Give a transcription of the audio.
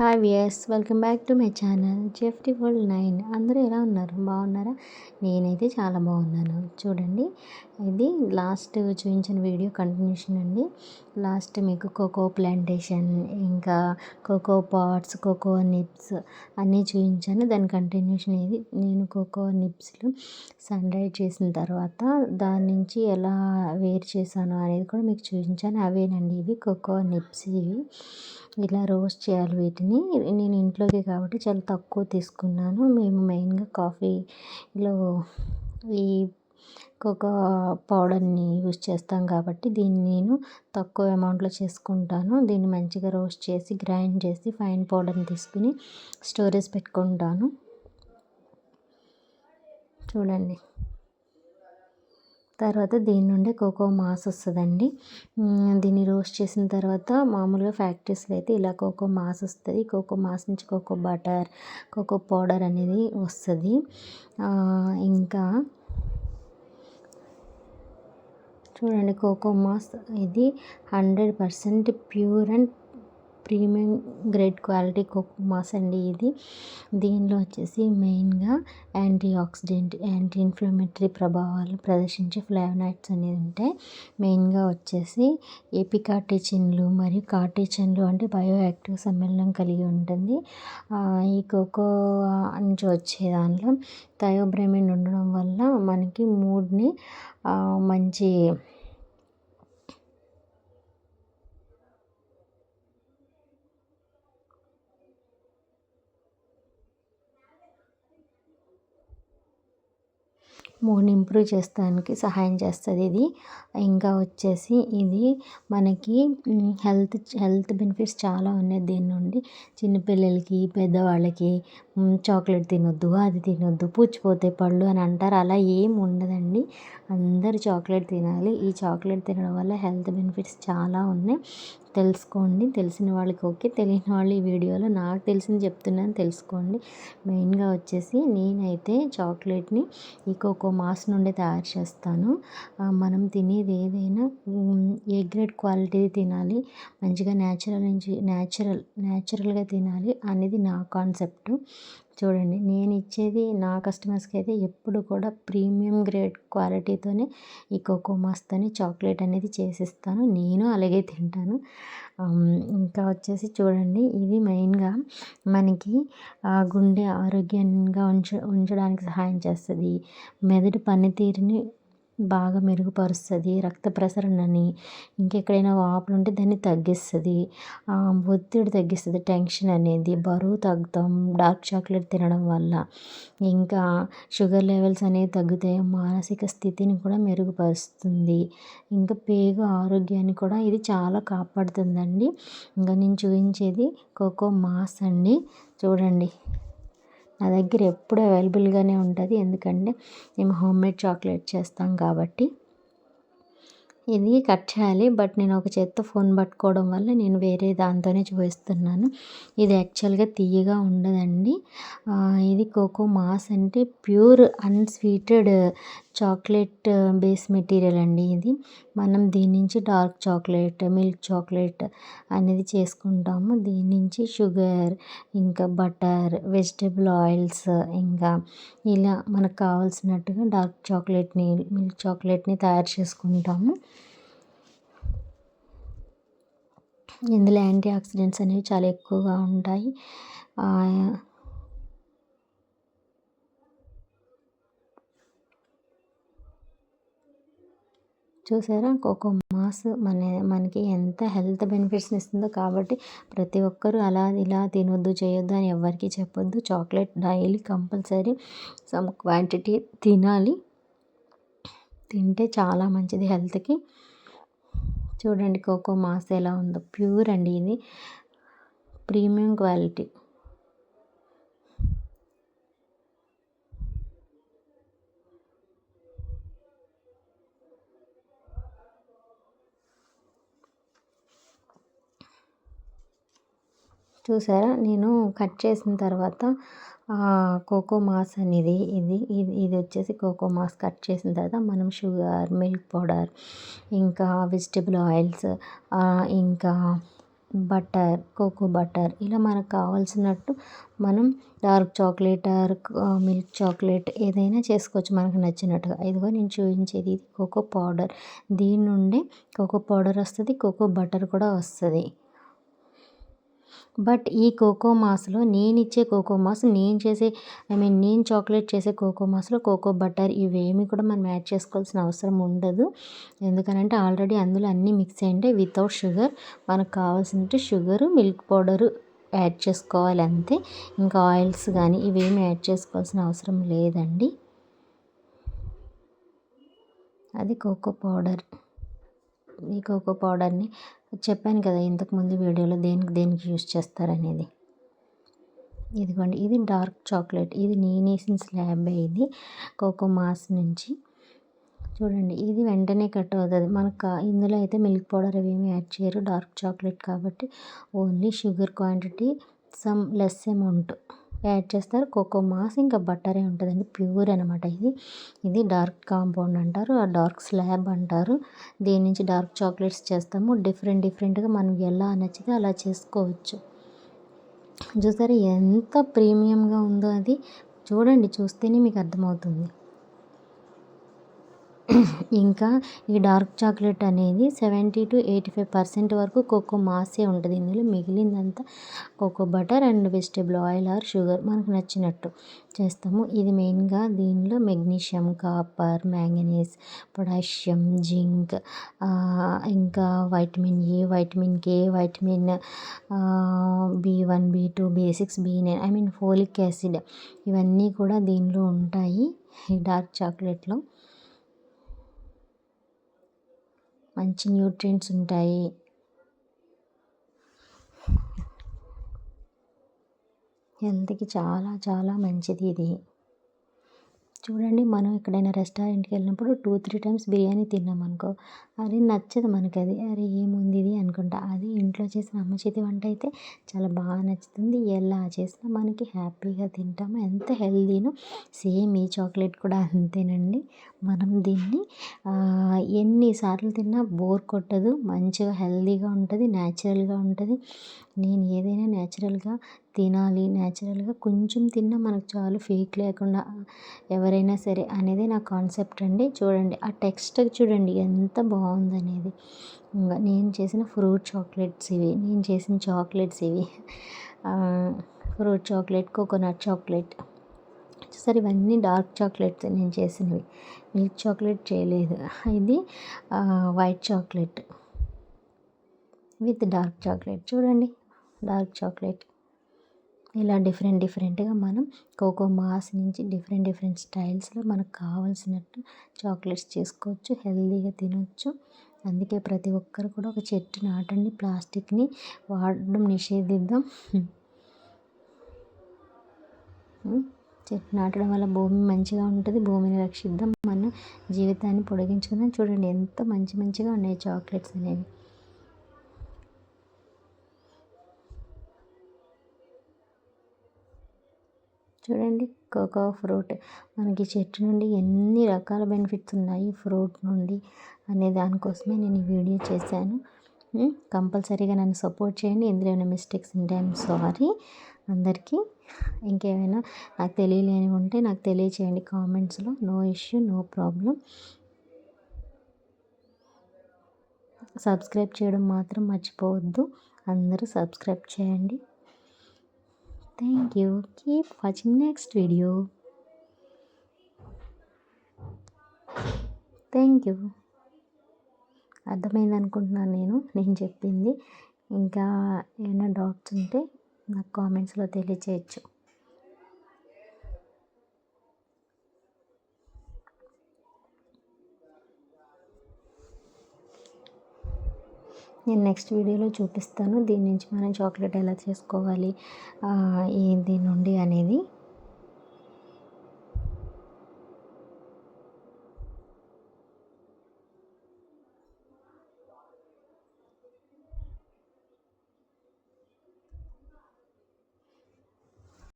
Hi viewers welcome back to my channel జెఫ్టీ world nine అందరూ ఎలా ఉన్నారు? బాగున్నారా? నేనైతే చాలా బాగున్నాను. చూడండి ఇది లాస్ట్ చూపించిన వీడియో కంటిన్యూషన్ అండి. లాస్ట్ మీకు కోకో ప్లాంటేషన్ ఇంకా కోకో పాట్స్ కోకో నిప్స్ అన్నీ చూపించాను. దాని కంటిన్యూషన్ ఇది. నేను కోకో నిప్స్లు సన్ రైజ్ చేసిన తర్వాత దాని నుంచి ఎలా వేరు చేశాను అనేది కూడా మీకు చూపించాను. అవేనండి ఇవి కోకో నిప్స్ ఇవి. ఇలా రోస్ట్ చేయాలి వీటిని. నేను ఇంట్లోకి కాబట్టి చాలా తక్కువ తీసుకున్నాను. మేము మెయిన్గా కాఫీలో ఈ కోకో పౌడర్ని యూస్ చేస్తాం కాబట్టి దీన్ని నేను తక్కువ అమౌంట్లో చేసుకుంటాను. దీన్ని మంచిగా రోస్ట్ చేసి గ్రైండ్ చేసి ఫైన్ పౌడర్ని తీసుకుని స్టోరేజ్ పెట్టుకుంటాను. చూడండి. తర్వాత దీని నుండి కోకో మాస్ వస్తుందండి. దీన్ని రోస్ట్ చేసిన తర్వాత మామూలుగా ఫ్యాక్టరీస్లో అయితే ఇలా కోకో మాస్ వస్తుంది. కోకో మాస్ నుంచి కోకో బటర్ కోకో పౌడర్ అనేది వస్తుంది. ఇంకా చూడండి కోకో మాస్ ఇది hundred percent pure and premium grade quality mass అండి ఇది. దీనిలో వచ్చేసి మెయిన్గా యాంటీ ఆక్సిడెంట్ యాంటీ ఇన్ఫ్లమేటరీ ప్రభావాలు ప్రదర్శించే ఫ్లావనాయిడ్స్ అనేది ఉంటాయి. మెయిన్గా వచ్చేసి ఎపికార్టిచిన్లు మరియు కార్టిచిన్లు అంటే బయో యాక్టివ్ సమ్మేళనం కలిగి ఉంటుంది. ఈ కోకో నుంచి వచ్చే దానిలో థయోబ్రమిన్ ఉండడం వల్ల మనకి మూడ్ని మంచి మూడ్ని ఇంప్రూవ్ చేస్తానికి సహాయం చేస్తుంది ఇది. ఇంకా వచ్చేసి ఇది మనకి హెల్త్ హెల్త్ బెనిఫిట్స్ చాలా ఉన్నాయి దీని నుండి. చిన్నపిల్లలకి పెద్దవాళ్ళకి చాక్లెట్ తినొద్దు అది తినొద్దు పుచ్చిపోతే పళ్ళు అని అంటారు. అలా ఏం ఉండదండి. అందరూ చాక్లెట్ తినాలి. ఈ చాక్లెట్ తినడం వల్ల హెల్త్ బెనిఫిట్స్ చాలా ఉన్నాయి. తెలుసుకోండి. తెలిసిన వాళ్ళకి ఓకే. తెలియని వాళ్ళు ఈ వీడియోలో నాకు తెలిసింది చెప్తున్నాను తెలుసుకోండి. మెయిన్గా వచ్చేసి నేనైతే చాక్లెట్ని ఈ కోకో మాస్ నుండి తయారు చేస్తాను. మనం తినేది ఏదైనా ఏ గ్రేడ్ క్వాలిటీ తినాలి మంచిగా న్యాచురల్ నుంచి న్యాచురల్ న్యాచురల్గా తినాలి అనేది నా కాన్సెప్ట్. చూడండి నేను ఇచ్చేది నా కస్టమర్స్కి అయితే ఎప్పుడు కూడా ప్రీమియం గ్రేడ్ క్వాలిటీతోనే ఈ కోకో మస్తని చాక్లెట్ అనేది చేసిస్తాను. నేను అలాగే తింటాను. ఇంకా వచ్చేసి చూడండి ఇది మెయిన్గా మనకి గుండె ఆరోగ్యంగా ఉంచ ఉంచడానికి సహాయం చేస్తుంది. మెదడు పనితీరుని బాగా మెరుగుపరుస్తుంది రక్త ప్రసరణని ఇంకెక్కడైనా వాపులు ఉంటే దాన్ని తగ్గిస్తుంది. ఒత్తిడి తగ్గిస్తుంది టెన్షన్ అనేది. బరువు తగ్గుతాం డార్క్ చాక్లెట్ తినడం వల్ల. ఇంకా షుగర్ లెవెల్స్ అనేవి తగ్గుతాయి మానసిక స్థితిని కూడా మెరుగుపరుస్తుంది. ఇంకా పేగు ఆరోగ్యాన్ని కూడా ఇది చాలా కాపాడుతుందండి. ఇంకా నేను చూపించేది కోకో మాస్ అండి. చూడండి. నా దగ్గర ఎప్పుడు అవైలబుల్గానే ఉంటుంది. ఎందుకంటే మేము హోమ్మేడ్ చాక్లెట్ చేస్తాం కాబట్టి. ఇది కట్ చేయాలి. బట్ నేను ఒక చేత్తో ఫోన్ పట్టుకోవడం వల్ల నేను వేరే దాంతోనే చూపిస్తున్నాను. ఇది యాక్చువల్గా తీయగా ఉండదండి. ఇది కోకో మాస్ అంటే pure unsweetened chocolate base material అండి ఇది. మనం దీని నుంచి డార్క్ చాక్లెట్ మిల్క్ చాక్లెట్ అనేది చేసుకుంటాము. దీని నుంచి షుగర్ ఇంకా బటర్ వెజిటబుల్ ఆయిల్స్ ఇంకా ఇలా మనకు కావాల్సినట్టుగా డార్క్ చాక్లెట్ని మిల్క్ చాక్లెట్ని తయారు చేసుకుంటాము. ఇందులో యాంటీ ఆక్సిడెంట్స్ అనేవి చాలా ఎక్కువగా ఉంటాయి. చూసారా? కోకో మాస్ మన మనకి ఎంత హెల్త్ బెనిఫిట్స్ని ఇస్తుందో కాబట్టి ప్రతి ఒక్కరూ అలా ఇలా తినొద్దు చేయొద్దు అని ఎవరికి చెప్పొద్దు. Chocolate daily compulsory. Some quantity తినాలి. తింటే చాలా మంచిది హెల్త్కి. చూడండి కోకో మాస్ ఎలా ఉందో. ప్యూర్ అండి ఇది. Premium quality. చూసారా? నేను కట్ చేసిన తర్వాత కోకో మాస్ అనేది ఇది ఇది ఇది వచ్చేసి కోకో మాస్ కట్ చేసిన తర్వాత మనం షుగర్ మిల్క్ పౌడర్ ఇంకా వెజిటబుల్ ఆయిల్స్ ఇంకా బటర్ కోకో బటర్ ఇలా మనకు కావాల్సినట్టు మనం dark chocolate dark milk chocolate ఏదైనా చేసుకోవచ్చు మనకు నచ్చినట్టుగా. ఇదిగో నేను చూపించేది ఇది కోకో పౌడర్. దీని నుండి కోకో పౌడర్ వస్తుంది కోకో బటర్ కూడా వస్తుంది. బట్ ఈ కోకో మాస్లో నేను ఇచ్చే కోకో మాస్ నేను చేసే ఐ మీన్ నేను చాక్లెట్ చేసే కోకో మాస్లో కోకో బటర్ ఇవేమి కూడా మనం యాడ్ చేసుకోవాల్సిన అవసరం ఉండదు. ఎందుకనంటే ఆల్రెడీ అందులో అన్నీ మిక్స్ అయ్యింటే వితౌట్ షుగర్ మనకు కావాల్సిన షుగరు మిల్క్ పౌడరు యాడ్ చేసుకోవాలి అంతే. ఇంకా ఆయిల్స్ కానీ ఇవేమి యాడ్ చేసుకోవాల్సిన అవసరం లేదండి. అది కోకో పౌడర్. ఈ కోకో పౌడర్ని చెప్పాను కదా ఇంతకుముందు వీడియోలో దేనికి దేనికి యూస్ చేస్తారనేది. ఇదిగోండి ఇది డార్క్ చాక్లెట్. ఇది నేనేసిన స్లాబ్ ఇది కోకో మాస్ నుంచి. చూడండి ఇది వెంటనే కట్ అవుతుంది. మనకు ఇందులో అయితే మిల్క్ పౌడర్ అవి ఏమి యాడ్ చేయరు డార్క్ చాక్లెట్ కాబట్టి only sugar quantity some less amount. Add చేస్తారు. కోకో మాస్ ఇంకా బట్టరే ఉంటుందండి. ప్యూర్ అనమాట ఇది. ఇది డార్క్ కాంపౌండ్ అంటారు. ఆ డార్క్ స్లాబ్ అంటారు. దీని నుంచి డార్క్ చాక్లెట్స్ చేస్తాము. డిఫరెంట్ డిఫరెంట్గా మనం ఎలా నచ్చితే అలా చేసుకోవచ్చు. చూసారా ఎంత ప్రీమియంగా ఉందో అది. చూడండి చూస్తేనే మీకు అర్థమవుతుంది. ఇంకా ఈ డార్క్ చాక్లెట్ అనేది seventy to eighty five percent వరకు కోకో మాసే ఉంటుంది. ఇందులో మిగిలిందంతా cocoa butter and vegetable oil or sugar మనకు నచ్చినట్టు చేస్తాము. ఇది మెయిన్గా దీనిలో magnesium copper manganese potassium zinc ఇంకా vitamin A vitamin K vitamin B one B two B six B nine I mean folic acid ఇవన్నీ కూడా దీనిలో ఉంటాయి ఈ డార్క్ చాక్లెట్లో. మంచి న్యూట్రియంట్స్ ఉంటాయి. హెల్త్కి చాలా చాలా మంచిది ఇది. చూడండి మనం ఎక్కడైనా రెస్టారెంట్కి వెళ్ళినప్పుడు టూ త్రీ టైమ్స్ బిర్యానీ తిన్నాం అనుకో అది నచ్చదు మనకి అది అరే ఏముంది ఇది అనుకుంటా. అది ఇంట్లో చేసిన అమ్మ చేతి వంట అయితే చాలా బాగా నచ్చుతుంది. ఎలా చేసినా మనకి హ్యాపీగా తింటాము. ఎంత హెల్దీనో సేమ్ ఈ చాక్లెట్ కూడా అంతేనండి. మనం దీన్ని ఎన్నిసార్లు తిన్నా బోర్ కొట్టదు మంచిగా హెల్దీగా ఉంటుంది న్యాచురల్గా ఉంటుంది. నేను ఏదైనా న్యాచురల్గా తినాలి న్యాచురల్గా కొంచెం తిన్నా మనకు చాలు ఫేక్ లేకుండా ఎవరైనా సరే అనేది నా కాన్సెప్ట్ అండి. చూడండి ఆ టెక్స్చర్ చూడండి ఎంత బాగుందనేది. నేను చేసిన ఫ్రూట్ చాక్లెట్స్ ఇవి నేను చేసిన చాక్లెట్స్ ఇవి. Fruit chocolate coconut chocolate. సరే ఇవన్నీ డార్క్ చాక్లెట్స్ నేను చేసినవి. మిల్క్ చాక్లెట్ చేయలేదు. ఇది white chocolate. With dark chocolate. చూడండి డార్క్ చాక్లెట్. ఇలా డిఫరెంట్ డిఫరెంట్గా మనం కోకో మాస్ నుంచి డిఫరెంట్ డిఫరెంట్ స్టైల్స్లో మనకు కావాల్సినట్టు చాక్లెట్స్ చేసుకోవచ్చు హెల్తీగా తినొచ్చు. అందుకే ప్రతి ఒక్కరు కూడా ఒక చెట్టు నాటండి ప్లాస్టిక్ని వాడడం నిషేధిద్దాం. చెట్టు నాటడం వల్ల భూమి మంచిగా ఉంటుంది భూమిని రక్షిద్దాం. మన జీవితాన్ని పొడిగించుకుందాం. చూడండి ఎంత మంచి మంచిగా ఉన్నాయి చాక్లెట్స్ అనేవి. చూడండి కోకో ఫ్రూట్. మనకి చెట్టు నుండి ఎన్ని రకాల బెనిఫిట్స్ ఉన్నాయి ఫ్రూట్ నుండి అనే దానికోసమే నేను ఈ వీడియో చేశాను. కంపల్సరీగా నన్ను సపోర్ట్ చేయండి. ఇందులో ఏమైనా మిస్టేక్స్ ఉంటే ఐఎమ్ సారీ. అందరికీ ఇంకేమైనా నాకు తెలియలేని ఉంటే నాకు తెలియచేయండి కామెంట్స్లో. No issue no problem subscribe చేయడం మాత్రం మర్చిపోవద్దు. అందరూ సబ్స్క్రైబ్ చేయండి. Thank you. Keep watching next video. Thank you అర్థమైంది అనుకుంటున్నాను నేను నేను చెప్పింది ఇంకా ఏమైనా డౌట్స్ ఉంటే నాకు కామెంట్స్లో తెలియచేయచ్చు నేను నెక్స్ట్ వీడియోలో చూపిస్తాను. దీని నుంచి మనం చాక్లెట్ ఎలా చేసుకోవాలి దీని నుండి అనేది.